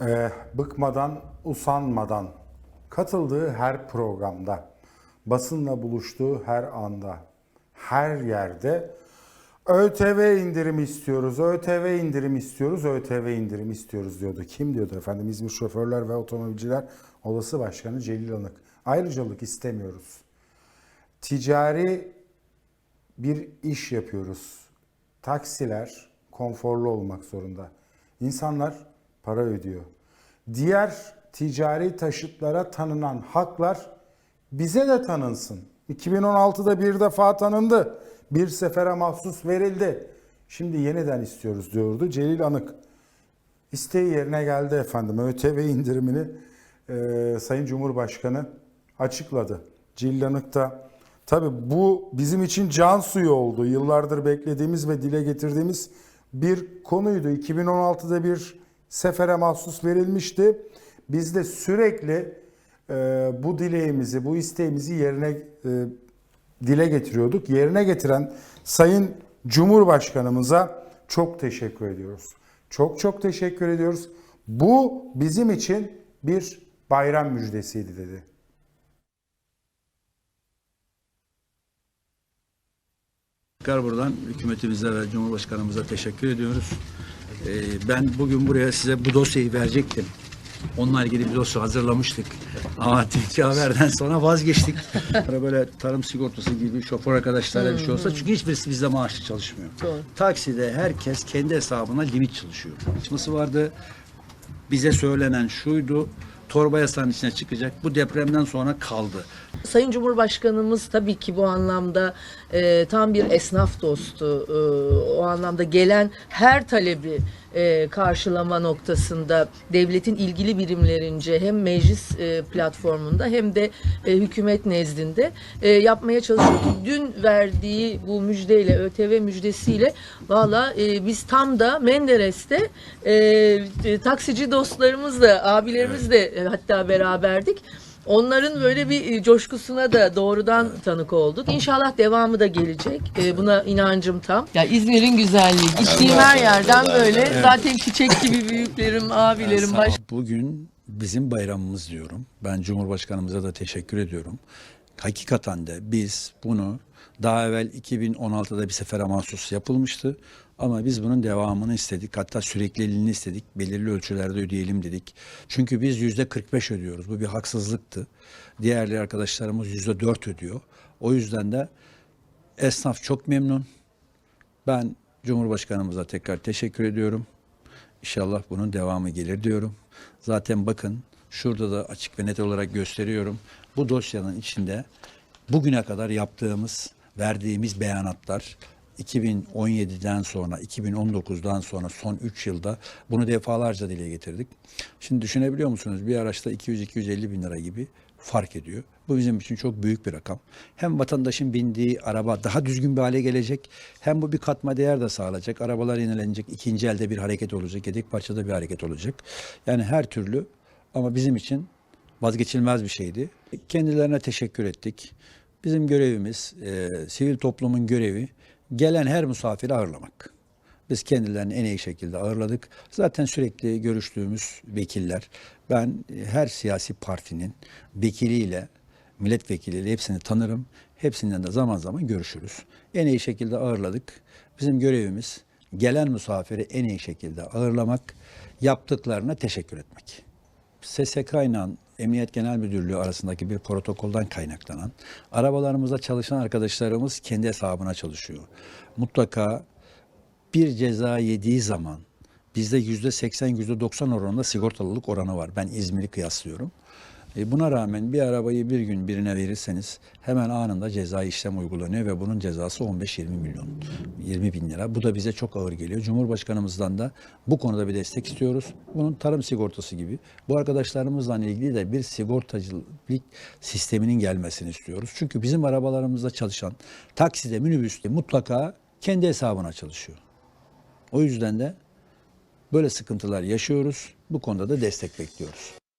Ee, bıkmadan, usanmadan katıldığı her programda, basınla buluştuğu her anda, her yerde ÖTV indirimi istiyoruz, ÖTV indirimi istiyoruz, ÖTV indirimi istiyoruz diyordu. Kim diyordu efendim? İzmir Şoförler ve Otomobilciler Olası Başkanı Celil Anık. Ayrıcalık istemiyoruz. Ticari bir iş yapıyoruz. Taksiler konforlu olmak zorunda. İnsanlar para ödüyor. Diğer ticari taşıtlara tanınan haklar bize de tanınsın. 2016'da bir defa tanındı. Bir sefere mahsus verildi. Şimdi yeniden istiyoruz diyordu Celil Anık. İsteği yerine geldi efendim. ÖTV indirimini e, Sayın Cumhurbaşkanı açıkladı. Cillanık da tabii bu bizim için can suyu oldu. Yıllardır beklediğimiz ve dile getirdiğimiz bir konuydu. 2016'da bir sefere mahsus verilmişti. Biz de sürekli e, bu dileğimizi, bu isteğimizi yerine e, dile getiriyorduk. Yerine getiren Sayın Cumhurbaşkanımıza çok teşekkür ediyoruz. Çok çok teşekkür ediyoruz. Bu bizim için bir bayram müjdesiydi dedi. Tekrar buradan hükümetimize ve Cumhurbaşkanımıza teşekkür ediyoruz. Ee, ben bugün buraya size bu dosyayı verecektim. Onunla ilgili bir dosya hazırlamıştık. Ama Tilki Haber'den sonra vazgeçtik. Böyle tarım sigortası gibi şoför arkadaşlara bir şey olsa çünkü hiçbirisi bizde maaşlı çalışmıyor. Doğru. Takside herkes kendi hesabına limit çalışıyor. Çalışması vardı. Bize söylenen şuydu. Torba yasağının içine çıkacak. Bu depremden sonra kaldı. Sayın Cumhurbaşkanımız tabii ki bu anlamda e, tam bir esnaf dostu. E, o anlamda gelen her talebi e, karşılama noktasında devletin ilgili birimlerince hem meclis e, platformunda hem de e, hükümet nezdinde e, yapmaya çalışıyor. Dün verdiği bu müjdeyle, ÖTV müjdesiyle valla e, biz tam da Menderes'te e, e, taksici dostlarımız da, hatta beraberdik. Onların böyle bir e, coşkusuna da doğrudan tanık olduk. İnşallah devamı da gelecek. E, Buna inancım tam. Ya İzmir'in güzelliği. Gittiğim her yerden böyle zaten çiçek gibi büyüklerim, abilerim, baş Bugün bizim bayramımız diyorum. Ben Cumhurbaşkanımıza da teşekkür ediyorum. Hakikaten de biz bunu daha evvel 2016'da bir sefere mahsus yapılmıştı. Ama biz bunun devamını istedik. Hatta sürekliliğini istedik. Belirli ölçülerde ödeyelim dedik. Çünkü biz yüzde 45 ödüyoruz. Bu bir haksızlıktı. Diğerli arkadaşlarımız yüzde 4 ödüyor. O yüzden de esnaf çok memnun. Ben Cumhurbaşkanımıza tekrar teşekkür ediyorum. İnşallah bunun devamı gelir diyorum. Zaten bakın şurada da açık ve net olarak gösteriyorum. Bu dosyanın içinde bugüne kadar yaptığımız, verdiğimiz beyanatlar 2017'den sonra, 2019'dan sonra son 3 yılda bunu defalarca dile getirdik. Şimdi düşünebiliyor musunuz? Bir araçta 200-250 bin lira gibi fark ediyor. Bu bizim için çok büyük bir rakam. Hem vatandaşın bindiği araba daha düzgün bir hale gelecek, hem bu bir katma değer de sağlayacak. Arabalar yenilenecek, ikinci elde bir hareket olacak, yedek parçada bir hareket olacak. Yani her türlü ama bizim için vazgeçilmez bir şeydi. Kendilerine teşekkür ettik. Bizim görevimiz, e, sivil toplumun görevi gelen her misafiri ağırlamak. Biz kendilerini en iyi şekilde ağırladık. Zaten sürekli görüştüğümüz vekiller, ben e, her siyasi partinin vekiliyle, milletvekiliyle hepsini tanırım. Hepsinden de zaman zaman görüşürüz. En iyi şekilde ağırladık. Bizim görevimiz gelen misafiri en iyi şekilde ağırlamak, yaptıklarına teşekkür etmek. SSK ile Emniyet Genel Müdürlüğü arasındaki bir protokoldan kaynaklanan arabalarımızda çalışan arkadaşlarımız kendi hesabına çalışıyor. Mutlaka bir ceza yediği zaman bizde yüzde 80 yüzde 90 oranında sigortalılık oranı var. Ben İzmir'i kıyaslıyorum. E, Buna rağmen bir arabayı bir gün birine verirseniz hemen anında ceza işlem uygulanıyor ve bunun cezası 15-20 milyon, 20 bin lira. Bu da bize çok ağır geliyor. Cumhurbaşkanımızdan da bu konuda bir destek istiyoruz. Bunun tarım sigortası gibi. Bu arkadaşlarımızla ilgili de bir sigortacılık sisteminin gelmesini istiyoruz. Çünkü bizim arabalarımızda çalışan takside, minibüste mutlaka kendi hesabına çalışıyor. O yüzden de böyle sıkıntılar yaşıyoruz. Bu konuda da destek bekliyoruz.